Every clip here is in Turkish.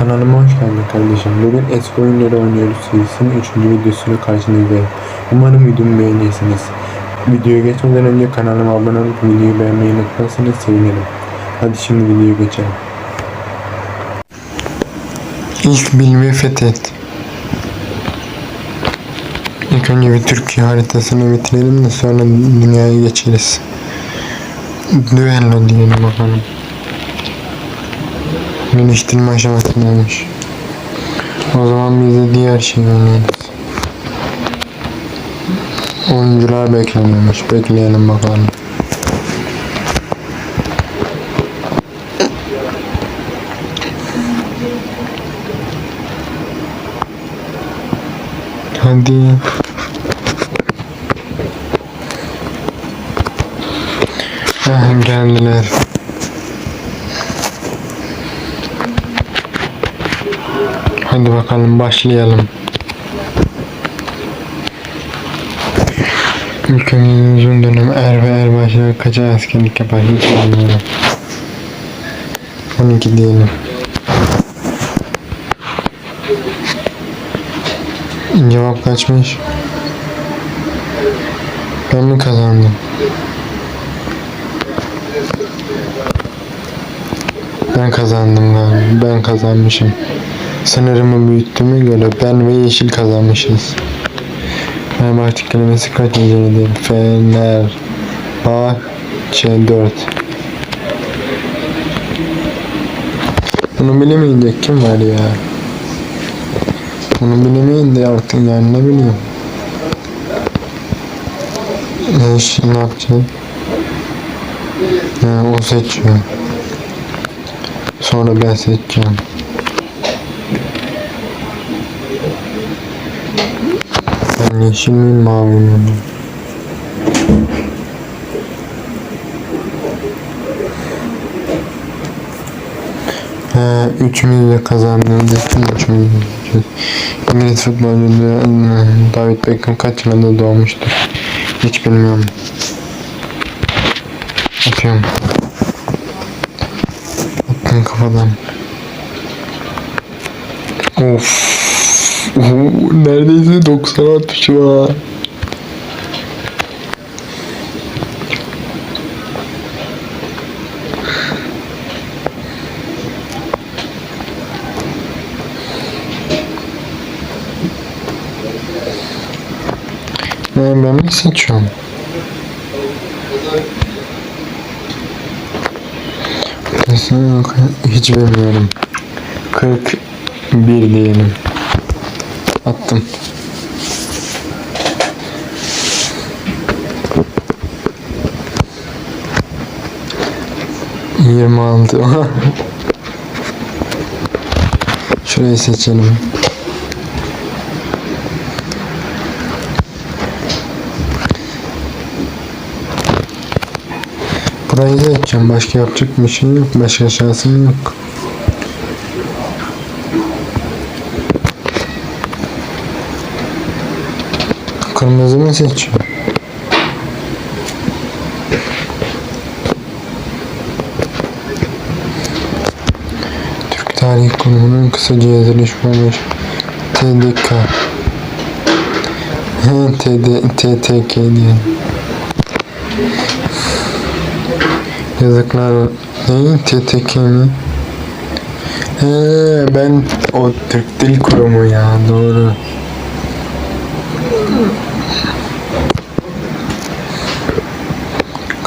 Kanalıma hoş geldin kardeşim. Bugün eski oyunları oynuyoruz serisinin 3. videosuyla karşınızdayım. Umarım videomu beğenirsiniz. Videoya geçmeden önce kanalıma abone olup videoyu beğenmeyi unutmazsanız sevinirim. Hadi şimdi videoya geçelim. İlk bil ve fethet. İlk önce bir Türkiye haritasını bitirelim de sonra dünyaya geçeriz. Düello diyelim bakalım. Geliştirme aşamasındaymış. O zaman biz de diğer şeyi oynayalım. Oyuncular bekleniyormuş. Bekleyelim bakalım. Hadi. Ah, geldiler. Hadi bakalım başlayalım. Ülkemizin uzun dönem er ve erbaşları kaç ay askerlik yapar hiç bilmiyorum. 12 diyelim. Cevap kaçmış? Ben mi kazandım? Ben kazandım galiba. Ben kazanmışım. Sınırımı büyüttüğüme göre ben ve yeşil kazanmışız. Fenerbahçe kelimesi kaç hecelidir? Fener Bahçe 4 Bunu bilemeyecek kim var ya? Bunu bilemeyin de artık yani ne bileyim. Ne, iş, ne yapacağız? Ha, o seçiyor. Sonra ben seçeceğim. Yeşil miyim mavi miyim? He, üçümüz de kazandığımız için üçümüz de. İngiliz futbolcu David Beckham kaç yılında doğmuştur? Hiç bilmiyorum. Atıyorum. Attım kafadan. Of. Neredeyse 90 atmışım ha. Ben, ben mi seçiyorum? Kesin hiç bilmiyorum. 41 diyelim. Attım. Yirmi altı. Şurayı seçelim. Burayı seçeceğim. Başka yapacak bir şey yok. Başka şansım yok. Kırmızı mı seçiyor? Türk Tarih Kurumu'nun kısaca yazılış TDK TD, TTK diye. Yazıklar ne? TTK mi? He, ben o Türk Dil Kurumu ya doğru.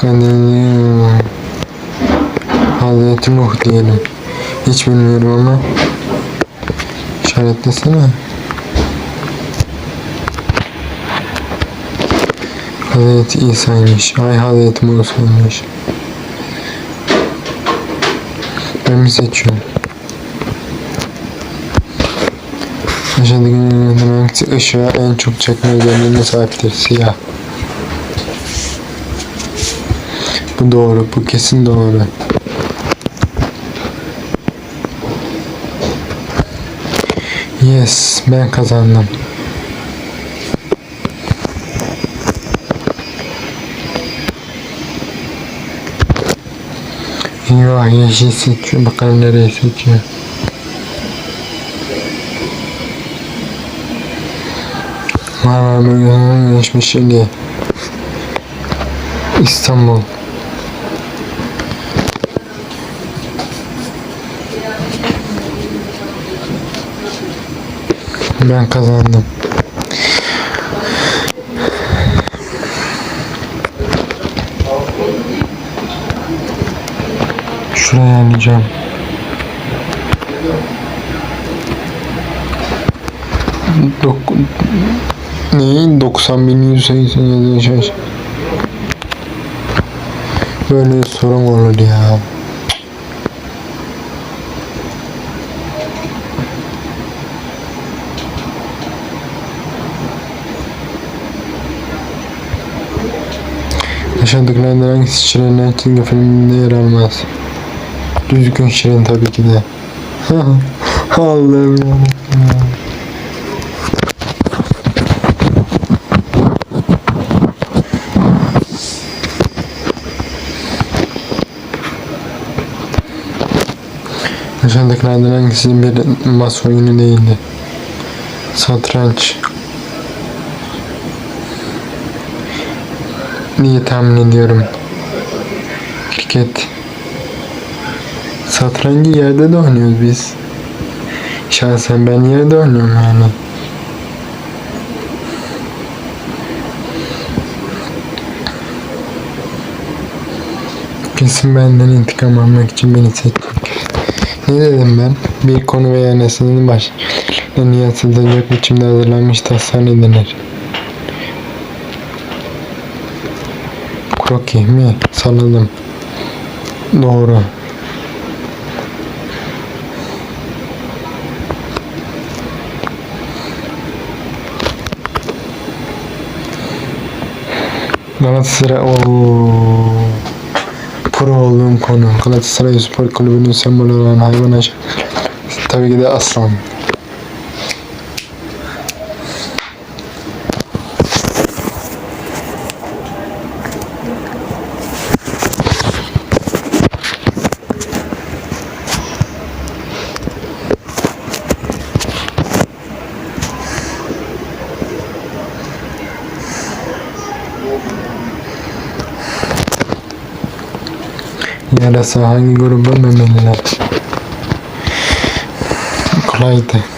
Kaderi Hazreti Nuh diyelim. Hiç bilmiyorum ama işaretlesene. Hazreti İsa'ymış. Ay Hazreti Musa'ymış. Ben mi seçiyorum? Aşağıdaki ürünlerden hangisi ışığa en çok çekme özelliğine sahiptir? Siyah. Bu doğru. Bu kesin doğru. Yes. Ben kazandım. Eyvah yeşil seçiyor. Bakalım nereye seçiyor. Var var. Yaşmış şimdi. İstanbul. Ben kazandım. Şuraya alacağım. Dok Neyin 90.187 yaş. Böyle sorun olur ya. Aşağıdakilerden hangisi Şirin'in çizgi filminde yer almaz? Düzgün Şirin tabii ki de. Allah'ım ya. Aşağıdakilerden hangisi bir masa oyunu değildi? Satranç. Diye tahmin ediyorum. Kriket. Satrancı yerde de oynuyoruz biz. Şahsen ben yerde oynuyorum yani. Kesin benden intikam almak için beni seçecek. Ne dedim ben? Bir konu veya nesnenin başlarına yansıtılacak biçimde hazırlanmış tasarım edilir. Kroki mi? Salladım. Doğru. Galatasaray ooo. Pro olduğum konu. Galatasaray Spor Kulübü'nün sembolü olan hayvan aşağı. Tabii ki de aslan. Yarasa hangi gruba memeliler? Kolaydı.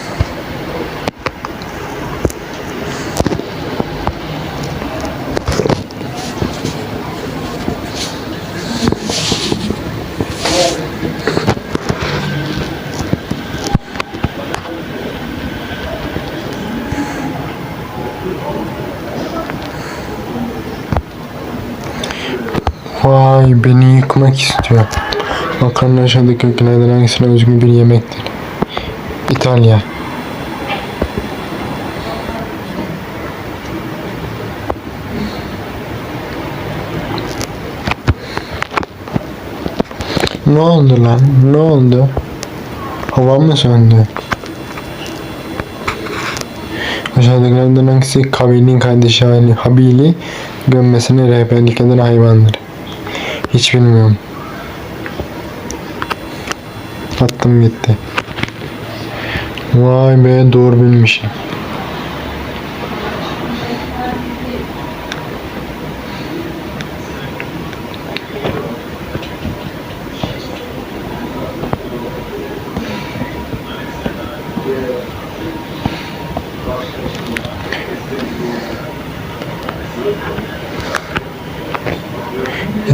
Vay beni yıkmak istiyor. Makarna aşağıdaki ülkelerden hangisine özgü bir yemektir? İtalya. Ne oldu lan? Ne oldu? Hava mı söndü? Aşağıdakilerden hangisi kabilin kardeşi Habili gömmesine rehberlik eden hayvandır? Hiç bilmiyorum. Attım gitti. Vay be doğru bilmişim.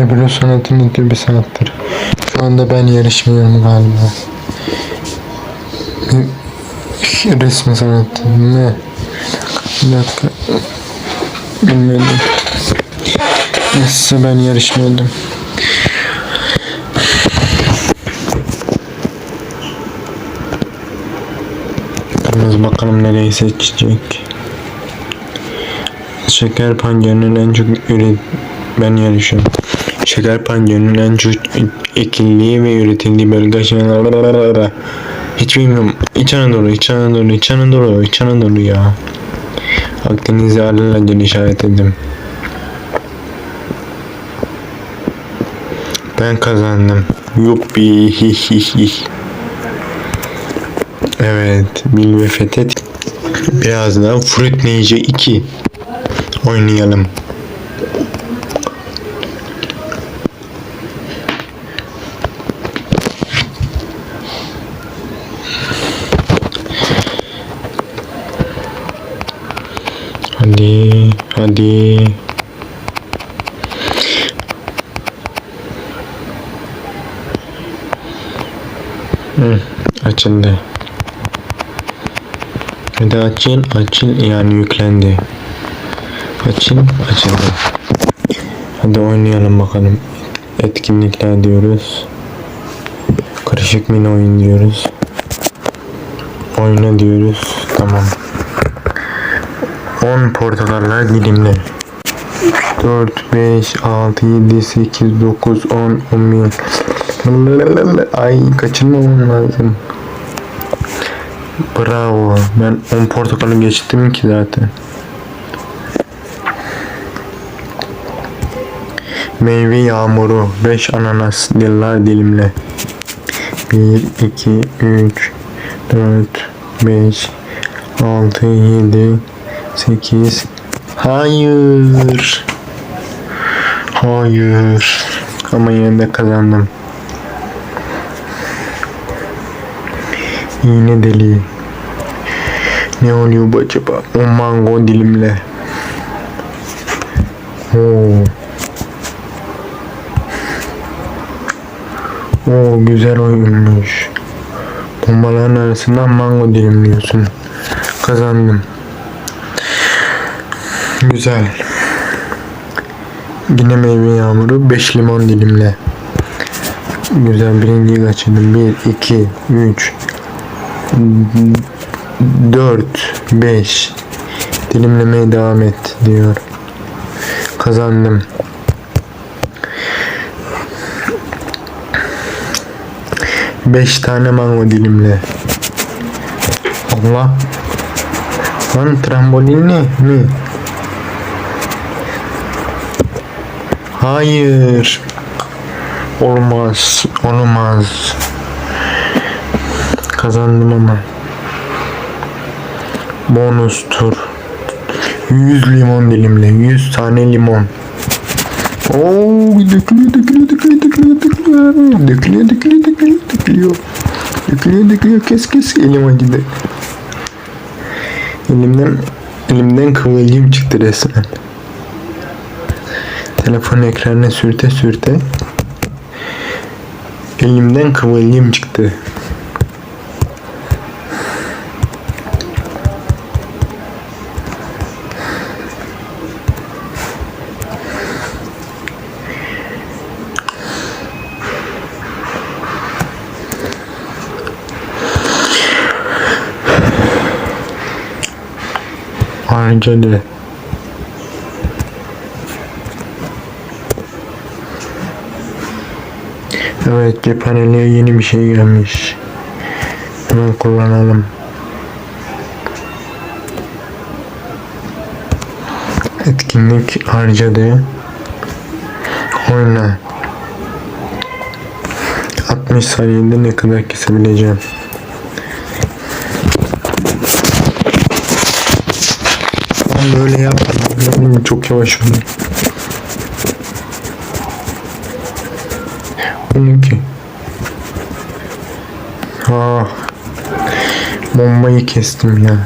Ebru sanatı ne tür bir sanattır? Şu anda ben yarışmıyorum galiba. Resmi sanatı ne? Bir dakika. Bilmiyordum. Neyse ben yarışmıyordum. Biraz bakalım nereyi seçecek. Şeker pancarının en çok üret ben yarışıyorum. Şeker pancarının en çok ekildiği ve üretildiği bölge aşağıda. Hiç bilmiyorum. İç Anadolu, İç Anadolu, İç Anadolu, İç Anadolu ya. Akdeniz'i alelacele işaret ettim. Ben kazandım. Yuppi. Evet, bil ve fethet. Birazdan Fruit Ninja 2 oynayalım. Hadi. Hı, açıldı. Hadi açıl, açıl yani yüklendi. Açıl, açıldı. Hadi oynayalım bakalım. Etkinlikler diyoruz. Karışık mini oyun diyoruz. Oyna diyoruz. Tamam. 10 portakallar dilimle. 4, 5, 6, 7, 8, 9, 10, 11. Ay kaçırmamam lazım. Bravo. Ben 10 portakalı geçtim ki zaten. Meyve yağmuru. 5 ananas. Yıllar dilimle. 1, 2, 3, 4, 5, 6, 7, 8. Hayır. Hayır. Ama yine de kazandım. İğne deliği. Ne oluyor bu acaba? O mango dilimle. Oo. Oo güzel oyunmuş. Bombaların arasından mango dilimliyorsun. Kazandım. Güzel. Yine meyve yağmuru 5 limon dilimle. Güzel birinciyi kaçırdım. 1, 2, 3, 4, 5 dilimlemeye devam et diyor. Kazandım. Beş tane mango dilimle. Allah. Lan trambolin ne? Mi? Hayır. Olmaz. Olmaz. Kazandım ama. Bonus tur. 100 limon dilimle. 100 tane limon. Oo, dökülüyor, dökülüyor, dökülüyor, dökülüyor, dökülüyor. Dökülüyor, dökülüyor, dökülüyor, dökülüyor. Dökülüyor, dökülüyor. Kes, kes. Elim acıdı. Elimden, elimden kıvılcım çıktı resmen. Telefon ekranına sürte sürte. Elimden kıvılcım çıktı. Harcadı. Evet cephaneliğe yeni bir şey gelmiş. Hemen kullanalım. Etkinlik harcadı. Oyna. 60 saniyede ne kadar kesebileceğim? Ben böyle yaptım. Çok yavaş oldu. 12. Ah. Bombayı kestim ya.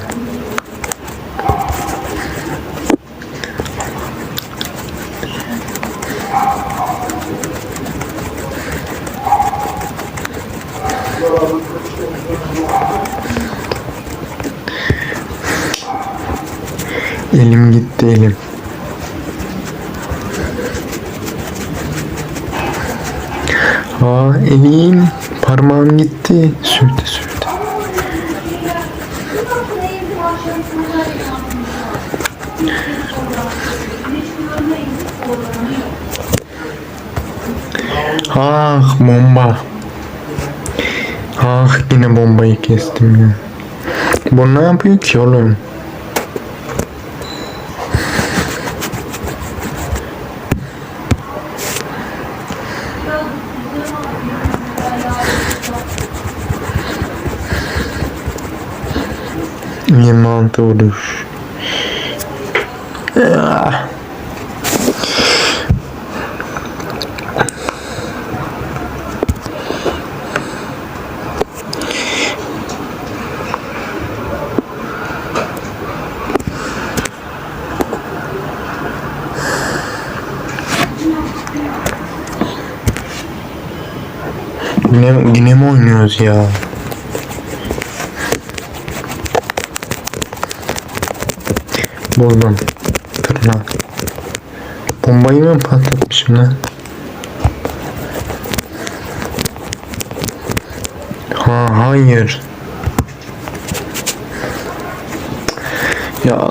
Elim gitti elim. Aa elim parmağım gitti. Sürte sürte. Ah bomba. Ah yine bombayı kestim ya. Bu ne yapıyor ki oğlum? 26 vuruş. Yine, yine mi oynuyoruz ya? Buldum. Tırnak. Bombayı mı patlatmışım lan? Ha hayır. Ya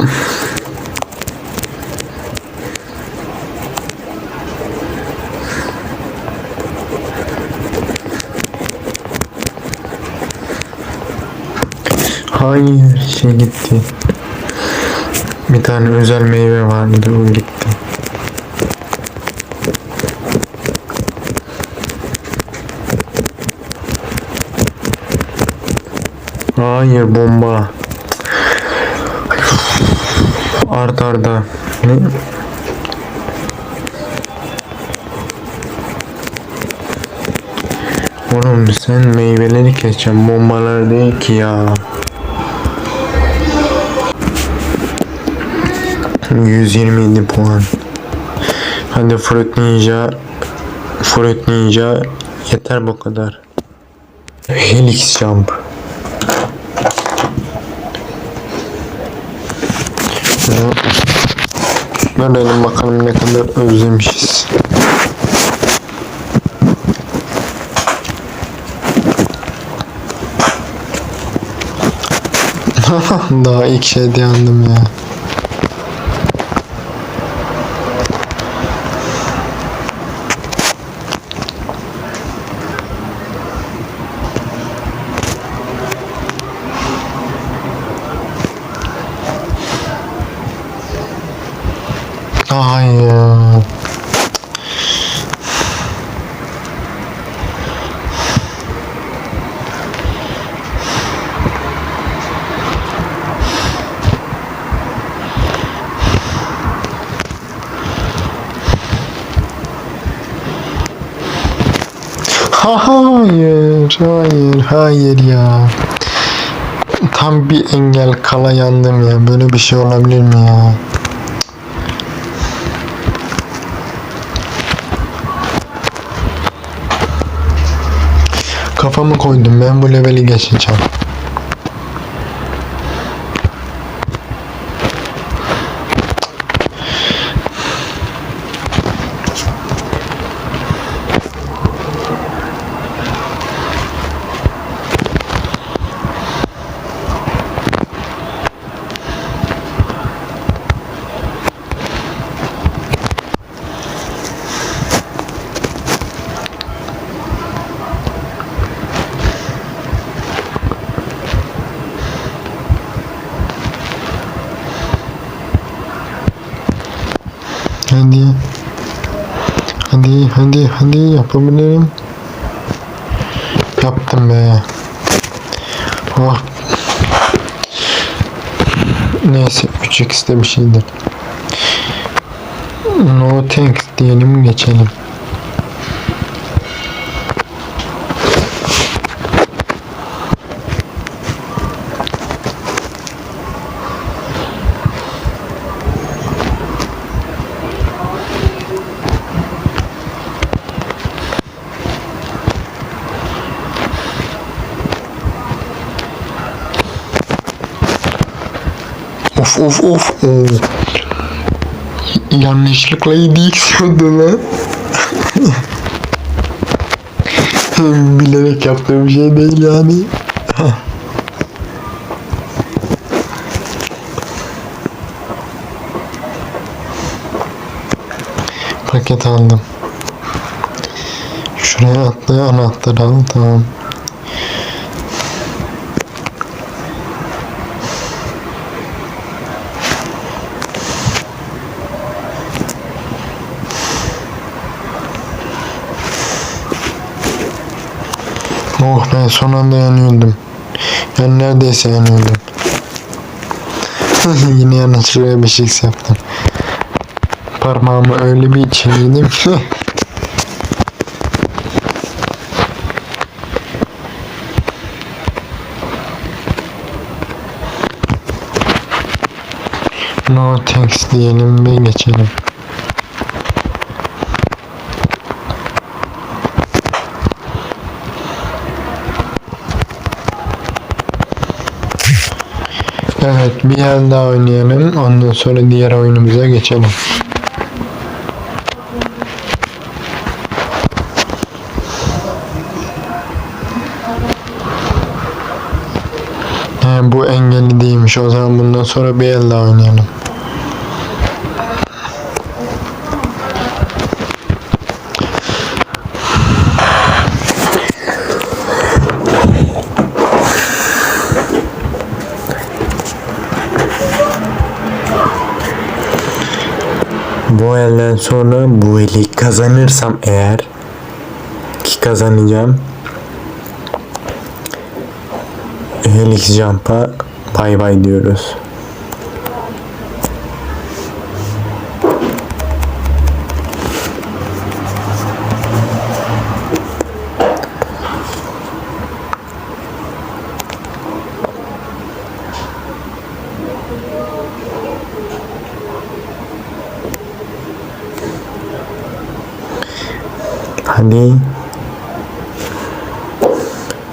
Hayır şey gitti. Bir tane özel meyve vardı o gitti. Hayır bomba. Art arda. Ne? Oğlum sen meyveleri keseceksin bombalar değil ki ya. 127 puan. Hadi Fruit Ninja Fruit Ninja yeter bu kadar. Helix Jump. Görelim bakalım ne kadar özlemişiz. Daha ilk şeyde yandım ya. Hayır. Hayır, hayır, ya. Tam bir engel kala yandım ya. Böyle bir şey olabilir mi ya? Kafamı koydum ben bu leveli geçeceğim. Hadi. Hadi hadi yapabilirim. Yaptım be. Oh. Neyse 3x'de bir şeydir. No thanks diyelim geçelim. Of of of. Oo. Yanlışlıkla 7x oldu lan. Bilerek yaptığım şey değil yani. Paket aldım. Şuraya atla anahtarı al tamam. Oh ben son anda yanıyordum. Yani neredeyse yanıyordum. Yine yanlışlıkla bir şey yaptım. Parmağımı öyle bir çiğnedim ki. No thanks diyelim ve geçelim. Evet bir yer daha oynayalım. Ondan sonra diğer oyunumuza geçelim. He, bu engelli değilmiş. O zaman bundan sonra bir el daha oynayalım. Bu elden sonra bu eli kazanırsam eğer ki kazanacağım Helix Jump'a bay bay diyoruz.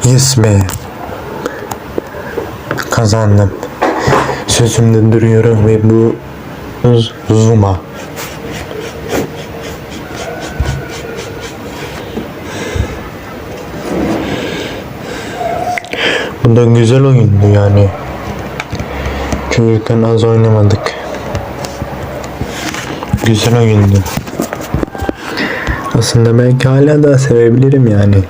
Yes be. Kazandım. Sözümde duruyorum ve bu Zuma. Bu da güzel oyundu yani. Çocukken az oynamadık. Güzel oyundu. Aslında belki hala da sevebilirim yani.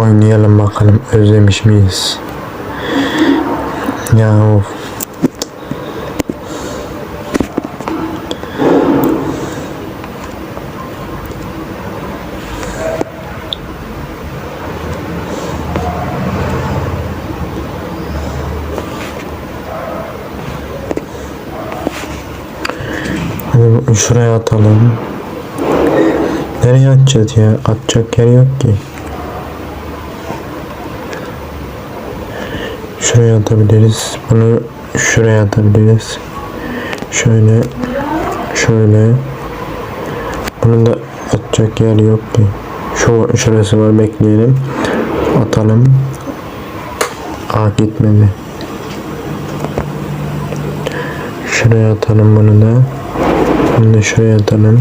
Oynayalım bakalım özlemiş miyiz? Ya of. Hadi şuraya atalım. Nereye atacağız ya? Atacak yer yok ki. Şuraya atabiliriz. Bunu şuraya atabiliriz. Şöyle. Şöyle. Bunun da atacak yer yok ki. Şu şurası var bekleyelim. Atalım. Aa gitmedi. Şuraya atalım bunu da. Bunu da şuraya atalım.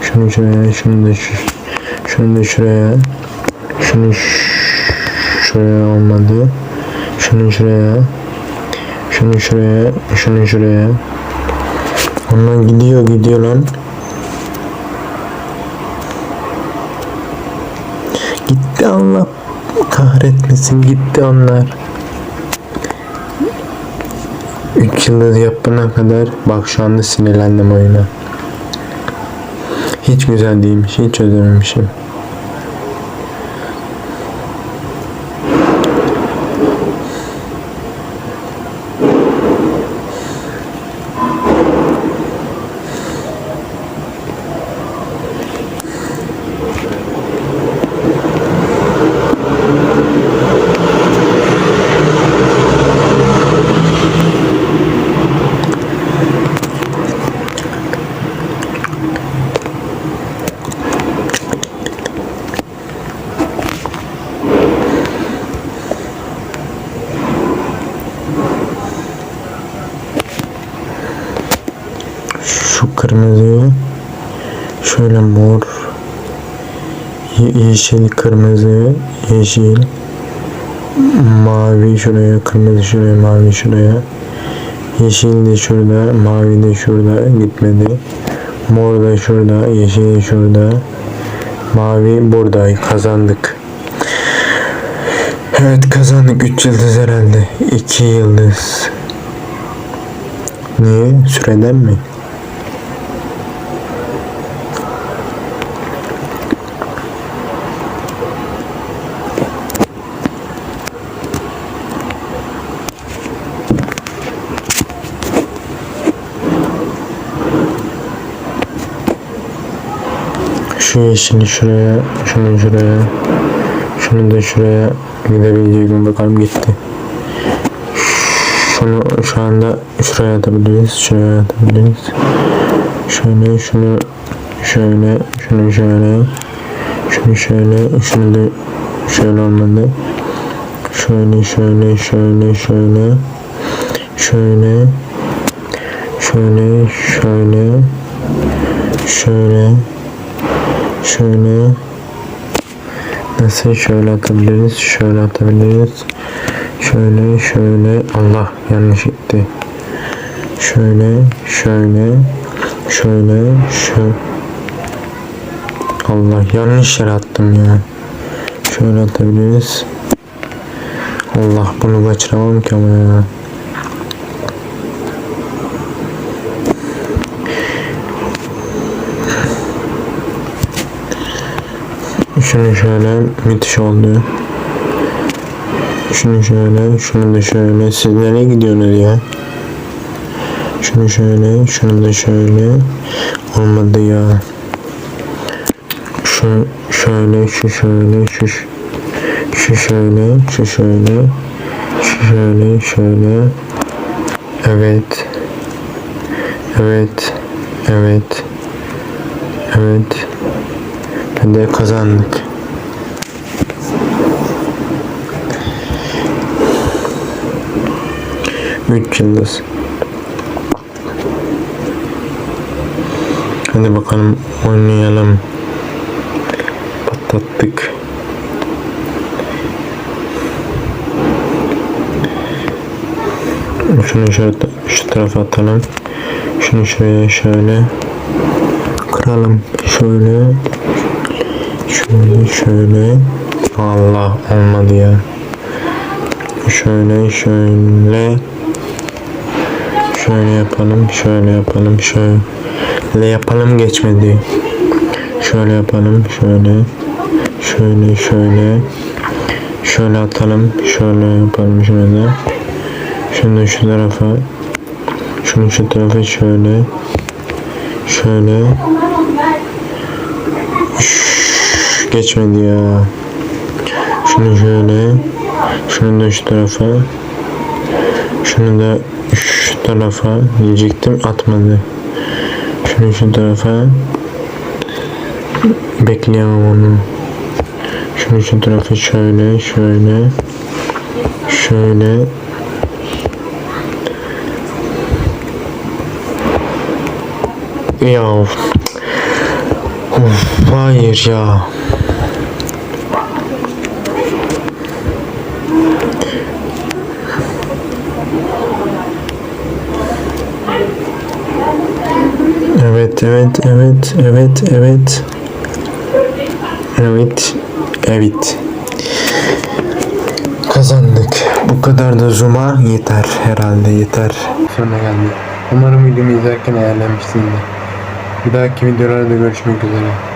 Şunu şuraya, şunu da şu, şunu da şuraya. Şunu şuraya olmadı. Şunu şuraya. Şunu şuraya. Şunu şuraya. Onlar gidiyor gidiyor lan. Gitti Allah kahretmesin gitti onlar. 3 yıldız yapana kadar bak şu anda sinirlendim oyuna. Hiç güzel değilmiş. Hiç özlememişim. Şu kırmızıyı şöyle mor ye- yeşil kırmızı yeşil mavi şuraya kırmızı şuraya mavi şuraya. Yeşil de şurada mavi de şurada gitmedi. Mor da şurada yeşil de şurada. Mavi burada kazandık. Evet kazandık. 3 yıldız herhalde. 2 yıldız. Niye? Süreden mi Şu yeşili şuraya, şunu şuraya, şunu da şuraya gidebilecek mi bakalım gitti. Şunu şu anda şuraya atabiliriz, şuraya atabiliriz. Şöyle, şunu şöyle, şunu şöyle, şunu şöyle, şunu da şöyle olmadı. Şöyle, şöyle, şöyle, şöyle, şöyle, şöyle, şöyle, şöyle, şöyle, nasıl şöyle atabiliriz, şöyle atabiliriz, şöyle, şöyle, Allah yanlış gitti. Şöyle, şöyle, şöyle, şu. Allah yanlış yere attım ya. Şöyle atabiliriz. Allah bunu kaçıramam ki ama ya. Şunu şöyle müthiş oldu. Şunu şöyle, şunu da şöyle. Siz nereye gidiyorsunuz ya? Şunu şöyle, şunu da şöyle. Olmadı ya. Şu şöyle, şu şöyle, şu şu şöyle, şu şöyle, şu şöyle, şöyle. Evet. Evet. Evet. Evet. Hadi kazandık. Üç yıldız. Hadi bakalım oynayalım. Patlattık. Şunu şöyle şu tarafa atalım. Şunu şuraya şöyle kıralım. Şöyle şöyle şöyle Allah olmadı ya. Şöyle şöyle şöyle yapalım şöyle yapalım şöyle. Yapalım geçmedi. Şöyle yapalım şöyle. Şöyle şöyle. Şöyle atalım şöyle yapalım şöyle şunu şu tarafa. Şunu şu tarafa şöyle. Şöyle. Şşş, geçmedi ya. Şunu şöyle. Şunu da şu tarafa şunu da şu tarafa diyecektim atmadı. Şunu şu tarafa. Bekleyemem onu. Şunu şu tarafa şöyle şöyle şöyle. Ya of, of hayır ya Evet, evet, evet, evet, evet. Evet. Kazandık. Bu kadar da zuma yeter herhalde yeter. Sonuna geldik. Umarım videomu izlerken eğlenmişsinizdir. Bir dahaki videolarda görüşmek üzere.